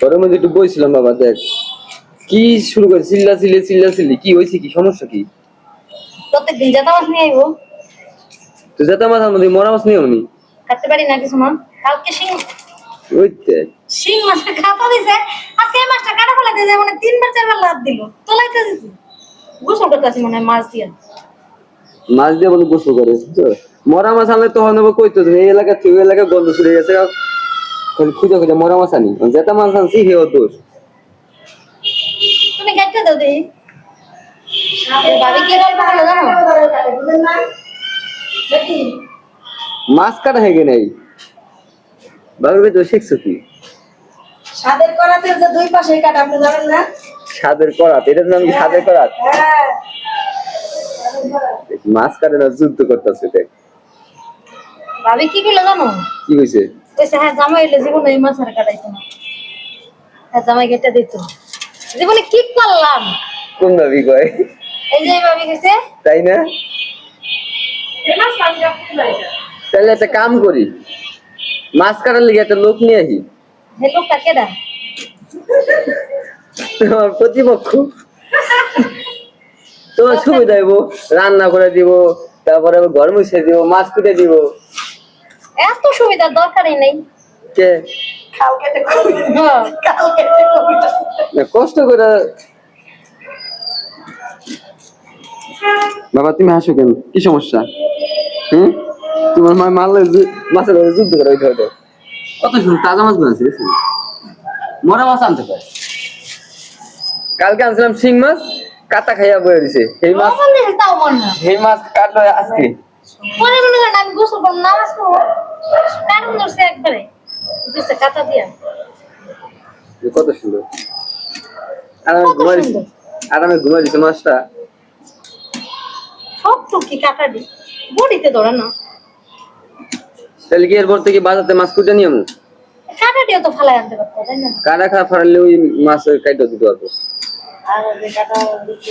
ঘরের মধ্যে একটু বইছিলাম বাবা দেখ। কি শুরু করে চিল্লা চিল্লি চিল্লা চিল্লি কি হয়েছে কি? সমস্যা কি? প্রত্যেকদিন যেতে মাছ নিয়ে আইবো। তো যেতে মাথার মধ্যে মরা মাছ নিয়ে উনি কাটতে পারি না কিছু কালকে শিং ওই শিং মাছের খাতা দিছে আজকে এই মাছটা কাটা ফেলা দিয়ে মানে তিনবার চারবার লাভ দিল। তোলাইতে দিছি। গোসল করতে মনে মাছ দিয়ে। মাছ দিয়ে বলে গোসল করে মরা মাছ আনলে তো হবে কইতো যে এই এলাকা থেকে এলাকা গন্ধ ছড়িয়ে গেছে। খালি খুঁজে খুঁজে মরা মাছ আনি যেটা মাছ আনছি দোষ। তুমি কেটে দাও জানো? মাছ কাটা হেগে নাই। বাবার তো শিখছো কি? স্বাদের করাতে যে দুই পাশে কাটা আপনি জানেন না? স্বাদের করাত এটার নাম কি স্বাদের করাত? হ্যাঁ। মাছ কাটে না যুদ্ধ করতেছে দেখ। ভাবি কি করল জানো? কি হয়েছে কইছে হ্যাঁ জামাই এলে জীবনে এই মাছ আর কাটাইতো না। হ্যাঁ জামাই কেটে দিত। জীবনে কি করলাম? কোন ভাবি কয়? এই যে ভাবি গেছে তাই না। তাহলে একটা কাম করি। মাছ কাটার লিগে একটা লোক নিয়ে আসি। হে লোকটা কেডা? তোমার প্রতিপক্ষ। তোমার সুবিধা হইব রান্না করে দিব তারপরে ঘর মুছে দিব মাছ কুটে দিব। এত সুবিধার দরকারই নেই। কে? হ্যাঁ। কষ্ট করে বাবা তুমি হাসো কেন? কি সমস্যা? হুম? তোমার মা মারলে মাছের যুদ্ধ করে ওইটা ওইটা। কত সুন্দর তাজা মাছ বানাচ্ছে? মরা মাছ আনতে পারে। কালকে আনছিলাম শিং মাছ কাটা খাইয়া বয়ে দিছে। সেই মাছ মন সেই মাছ কাটলো আজকে। পরে মনে করেন আমি গোসল করব নামাজ পড়ব। কারণ ধরছে একবারে। দিছে কাটা দিয়া। কত সুন্দর। আর ঘুমাই ঘুমাই দিছি মাছটা। সব টুকি কাটা দি বডিতে ধরে না। তাহলে কি এরপর থেকে বাজাতে মাছ কুটে নিয়ে আমু? কাটা দিয়ে তো ফালাই আনতে পারতো তাই না? কাটা খা ফাড়ালে ওই মাছ কাইটা দিতে পারব। আর যে কাটা বিক্রি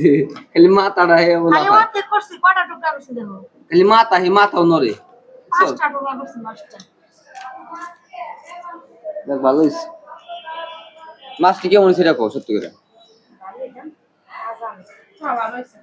যে খালি মাথাটা হে বলা খালি অর্ধেক করছি কটা টুকরা করছি দেখো? খালি মাথা হে মাথাও নড়ে? পাঁচটা টুকরা করছি মাছটা দেখ ভালো হইছে। মাছটি কেমন সেটা কো সত্যি করে। ভালো হয়েছে